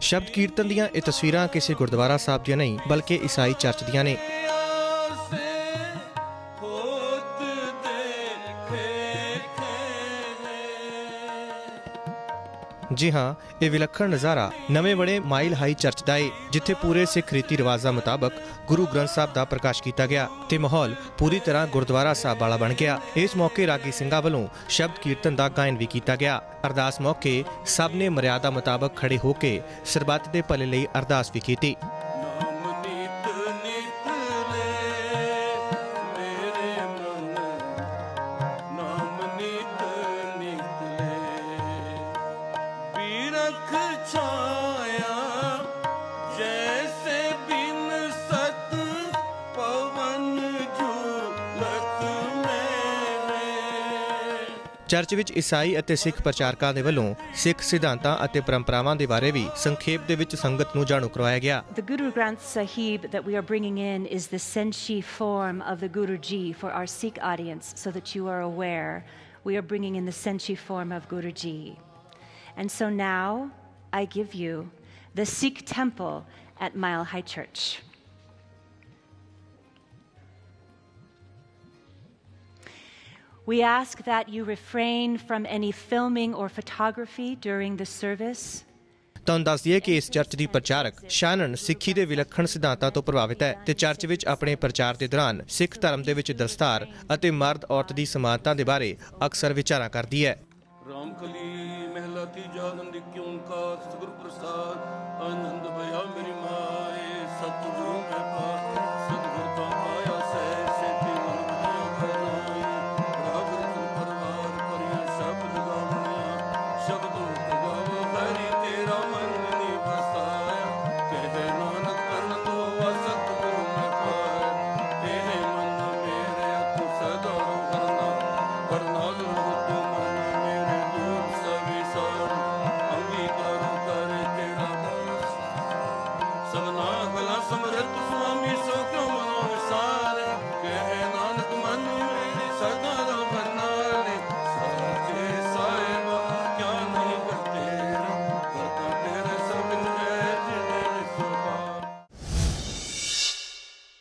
ਸ਼ਬਦ ਕੀਰਤਨ ਦੀਆਂ ਇਹ ਤਸਵੀਰਾਂ ਕਿਸੇ ਗੁਰਦੁਆਰਾ ਸਾਹਿਬ ਦੀਆਂ ਨਹੀਂ, ਬਲਕਿ ਈਸਾਈ ਚਰਚ ਦੀਆਂ ਨੇ। ਜੀ ਹਾਂ, ਇਹ ਵਿਲੱਖਣ ਨਜ਼ਾਰਾ ਨਵੇਂ ਬਣੇ ਮਾਈਲ ਹਾਈ ਚਰਚ ਦਾ ਏ, ਜਿੱਥੇ ਪੂਰੇ ਸਿੱਖ ਰੀਤੀ ਰਿਵਾਜ਼ਾਂ ਮੁਤਾਬਕ ਗੁਰੂ ਗ੍ਰੰਥ ਸਾਹਿਬ ਦਾ ਪ੍ਰਕਾਸ਼ ਕੀਤਾ ਗਿਆ ਤੇ ਮਾਹੌਲ ਪੂਰੀ ਤਰ੍ਹਾਂ ਗੁਰਦੁਆਰਾ ਸਾਹਿਬ ਵਾਲਾ ਬਣ ਗਿਆ। ਇਸ ਮੌਕੇ ਰਾਗੀ ਸਿੰਘਾਂ ਵੱਲੋਂ ਸ਼ਬਦ ਕੀਰਤਨ ਦਾ ਗਾਇਨ ਵੀ ਕੀਤਾ ਗਿਆ। ਅਰਦਾਸ ਮੌਕੇ ਸਭ ਨੇ ਮਰਿਆਦਾ ਮੁਤਾਬਕ ਖੜੇ ਹੋ ਕੇ ਸਰਬੱਤ ਦੇ ਭਲੇ ਲਈ ਅਰਦਾਸ ਵੀ ਕੀਤੀ। ਬਿਰਖ ਛਾਇਆ ਜੈਸੇ ਬਿਨ ਸਤ ਪਵਨ ਝੂਲਤ ਮੇਰੇ ਚਰਚ ਵਿੱਚ ਈਸਾਈ ਅਤੇ ਸਿੱਖ ਪ੍ਰਚਾਰਕਾਂ ਦੇ ਵੱਲੋਂ ਸਿੱਖ ਸਿਧਾਂਤਾਂ ਅਤੇ ਪਰੰਪਰਾਵਾਂ ਦੇ ਬਾਰੇ ਵੀ ਸੰਖੇਪ ਦੇ ਵਿੱਚ ਸੰਗਤ ਨੂੰ ਜਾਣੂ ਕਰਵਾਇਆ ਗਿਆ The Guru Granth Sahib that we are bringing in is the Senshi form of the Guru Ji for our Sikh audience, so that you are aware. We are bringing in the Senshi form of Guru Ji. And so now I give you the Sikh temple at Mile High Church. We ask that you refrain from any filming or photography during the service. ਤੁਹਾਨੂੰ ਦੱਸ ਦਈਏ ਕਿ ਇਸ church ਦੀ ਪ੍ਰਚਾਰਕ ਸ਼ਾਨਨ ਸਿੱਖੀ ਦੇ ਵਿਲੱਖਣ ਸਿਧਾਂਤਾਂ ਤੋਂ ਪ੍ਰਭਾਵਿਤ ਹੈ ਤੇ ਚਰਚ ਵਿੱਚ ਆਪਣੇ ਪ੍ਰਚਾਰ ਦੇ ਦੌਰਾਨ ਸਿੱਖ ਧਰਮ ਦੇ ਵਿੱਚ ਦਸਤਾਰ ਅਤੇ ਮਰਦ ਔਰਤ ਦੀ ਸਮਾਨਤਾ ਦੇ ਬਾਰੇ ਅਕਸਰ ਵਿਚਾਰਾਂ ਕਰਦੀ ਹੈ ਰਾਮ ਕਲੀ ਮਹਿਲਾ ਕਿਉਂ ਕਾ ਸਤਿਗੁਰ ਪ੍ਰਸਾਦ, ਆਨੰਦ ਭਇਆ ਮੇਰੀ ਮਾਏ, ਸਤਿਗੁਰੂ ਮੈਂ ਪਾ ਸਤਿਗੁਰ ਤਾਂ ਪਾਇਆ ਸਹਿ, ਸੇਤੀ ਮਨ ਬੁਝਿਆ ਕਰਨਾਈ ਰਾਗ ਰਤਨ ਪਰਵਾਰ ਪਰਿਆ ਸ਼ਬਦ ਗਾਵਣਿਆ ਸ਼ਬਦੋ ਗਾਵੋ, ਹਰੀ ਤੇਰਾ ਮਨ ਦਾਸ ਸਭਨਾ ਗਲਾ ਸਮਰਤ ਸੁਆਮੀ ਸੋ ਕਿਉ ਮਨੋ ਵਿਸਾਰ